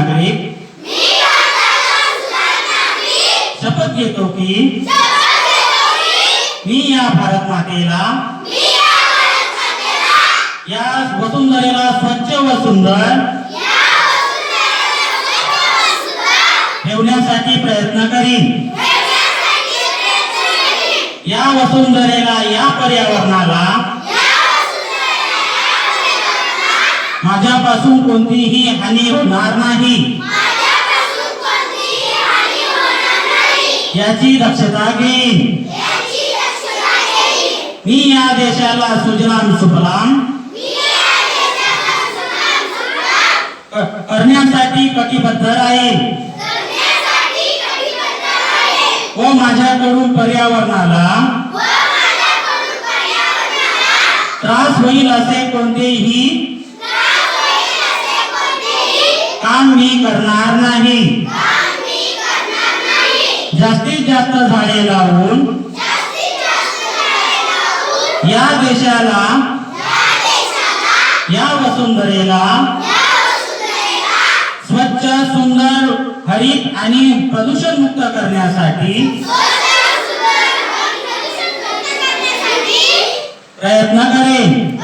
नागरिक शपथ घेतो की? मी या भारत मातेला या वसुंधरेला स्वच्छ व सुंदर ठेवण्यासाठी प्रयत्न करीन. या वसुंधरेला या पर्यावरणाला माझ्यापासून कोणतीही हानी होणार नाही. याची दक्षता घेईन. मी या देशाला सुजलाम सुफलाम. करण्यासाठी कटिबद्ध राहील व माझ्याकडून पर्यावरणाला त्रास होईल असे कोणतेही काम मी करणार नाही. जास्तीत जास्त झाडे लावून या देशाला या वसुंधरेला स्वच्छ सुंदर हरित आणि प्रदूषण मुक्त करण्यासाठी प्रयत्न करेन.